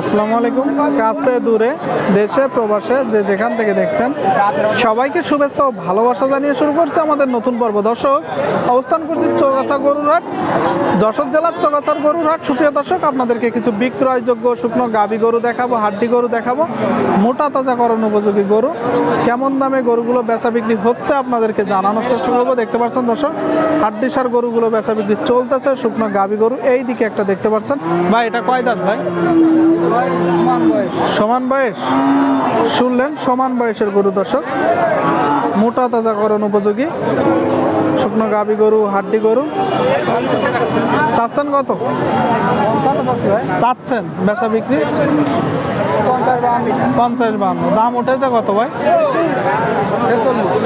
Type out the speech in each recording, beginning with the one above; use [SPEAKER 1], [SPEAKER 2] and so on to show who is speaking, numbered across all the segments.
[SPEAKER 1] আসসালামু আলাইকুম। কাছে, দূরে, দেশে, প্রবাসে, যে যেখান থেকে দেখছেন, সবাইকে শুভেচ্ছা ও ভালোবাসা জানিয়ে শুরু করছে আমাদের নতুন পর্ব। দর্শক, অবস্থান করছি চৌগাছা গরুরহাট, যশোর জেলার চৌগাছার গরুরহাট। সুপ্রিয় দর্শক, আপনাদেরকে কিছু বিক্রয়যোগ্য শুকনো গাবি গরু দেখাবো, হাড্ডি গরু দেখাবো, মোটা তাজা তাজাকরণ উপযোগী গরু। কেমন দামে গরুগুলো বেচা বিক্রি হচ্ছে আপনাদেরকে জানানোর চেষ্টা করব। দেখতে পাচ্ছেন দর্শক, হাড্ডি সার গরুগুলো বেচা বিক্রি চলতেছে, শুকনো গাবি গরু। এই দিকে একটা দেখতে পাচ্ছেন। ভাই, এটা কয় দাঁত ভাই? সমান বয়স। শুনলেন, সমান বয়সের গরু দর্শক। মোটা তাজাকরণ উপযোগী। শুকনো গাবি গরু, হাড্ডি গরু। চাচ্ছেন কত? চাচ্ছেন। বেচা বিক্রি? পঞ্চাশ বান্ন দাম উঠেছে কত ভাই?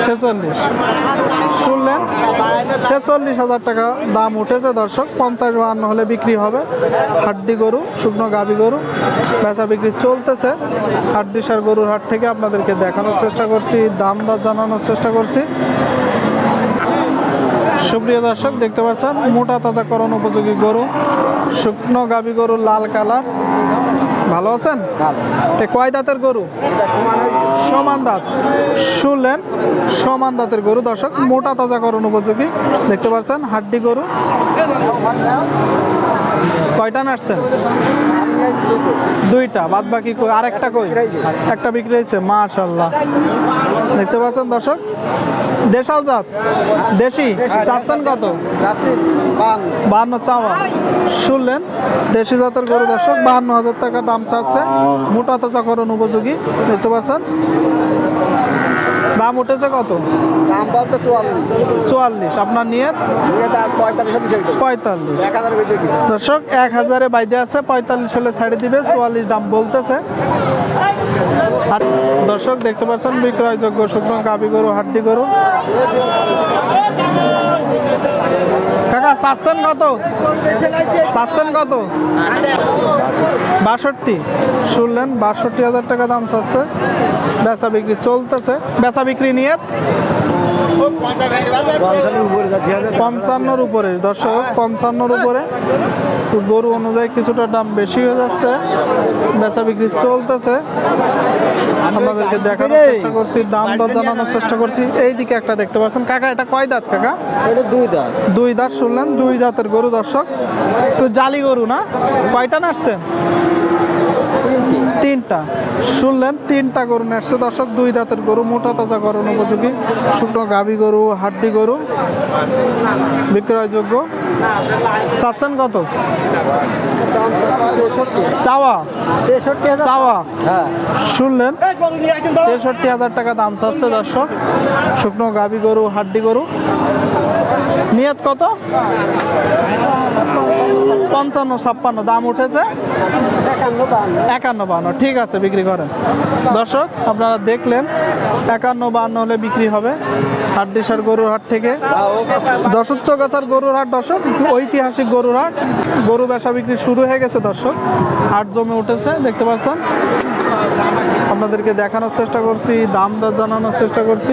[SPEAKER 1] ছেচল্লিশ। শুনলেন? ছেচল্লিশ হাজার টাকা দাম উঠেছে দর্শক। পঞ্চাশ বাহান্ন হলে বিক্রি হবে। হাড্ডি গরু, শুকনো গাবি গরু। বেচা বিক্রি চলতেছে। হাড্ডিসার গরুর হাট থেকে আপনাদেরকে দেখানোর চেষ্টা করছি, দাম দর জানানোর চেষ্টা করছি। সুপ্রিয় দর্শক দেখতে পাচ্ছেন মোটা তাজা করণ উপযোগী গরু শুকনো গাবি গরু লাল কালার। ভালো আছেন? কয় দাঁতের গরু? সমান দাঁত। শুনলেন সমান দাঁতের গরু। দর্শক মোটা তাজা করণ উপযোগী। দেখতে পাচ্ছেন হাড্ডি গরু। কয়টা নাড়ছেন দুইটা। বাদ বাকি আরেকটা কই? একটা বিক্রি হয়েছে মাশাল্লাহ দেখতে পাচ্ছেন দর্শক? দেশাল জাত। দেশি? চাচ্ছেন কত? বাহান্ন চাওয়া। শুনলেন? দেশি জাতের গরু দর্শক, বাহান্ন হাজার টাকা দাম চাচ্ছে। মোটা তাজাকরণ উপযোগী। দেখতে পাচ্ছেন? দাম উঠেছে কত?
[SPEAKER 2] দাম বলছে চুয়াল্লিশ।
[SPEAKER 1] চুয়াল্লিশ। আপনার নিয়ে
[SPEAKER 2] পঁয়তাল্লিশ
[SPEAKER 1] দর্শক এক হাজারে বাইদে আছে পঁয়তাল্লিশ হলে ছাড়ে দিবে চুয়াল্লিশ দাম বলতেছে। আর দর্শক দেখতে পাচ্ছেন বিক্রয়যোগ্য শুকনো কাবি গরু হাড্ডি গরু। চাচ্ছেন কত? চাচ্ছেন কত? বাষট্টি। শুনলেন, বাষট্টি হাজার টাকা দাম চাচ্ছে। বেচা বিক্রি চলতেছে। বেচা বিক্রি নিয়ে পঞ্চান্নর উপরে। দর্শক পঞ্চান্নর উপরে। গরু অনুযায়ী কিছুটা দাম বেশি হয়ে যাচ্ছে। বেচা বিক্রি চলতেছে। আপনাদেরকে দেখানোর চেষ্টা করছি দাম দর জানানোর চেষ্টা করছি। এই দিকে একটা দেখতে পাচ্ছেন। কাকা এটা কয় দাঁত কাকা?
[SPEAKER 2] এটা দুই দাম
[SPEAKER 1] দুই দাঁত শুনলেন দুই দাঁতের গরু দর্শক। একটু জালি গরু না? কয়টা নাড়ছেন? তিনটা। শুনলেন, তিনটা গরু নাড়ছে দর্শক, দুই দাঁতের গরু, মোটা তাজা গরু উপযোগী। শুকনো গাভি গরু, হাড্ডি গরু, বিক্রয়যোগ্য। চাচ্ছেন কত? চাওয়া। চাওয়া। শুনলেন, তেষট্টি হাজার টাকা দাম চাচ্ছে দর্শক। শুকনো গাভি গরু, হাড্ডি গরু। নিয়ত কত? পঞ্চান্ন ছাপ্পান্ন দাম উঠেছে?
[SPEAKER 2] একান্ন বান্ন
[SPEAKER 1] ঠিক আছে বিক্রি করেন। দর্শক আপনারা দেখলেন একান্ন বান্ন হলে বিক্রি হবে হাড্ডিসার গরুর হাট থেকে। দর্শক চৌগাছার গরুর হাট দর্শক ঐতিহাসিক গরুর হাট। গরু ব্যবসা বিক্রি শুরু হয়ে গেছে দর্শক। হাট জমে উঠেছে দেখতে পাচ্ছেন। আপনাদেরকে দেখানোর চেষ্টা করছি দাম দর জানানোর চেষ্টা করছি।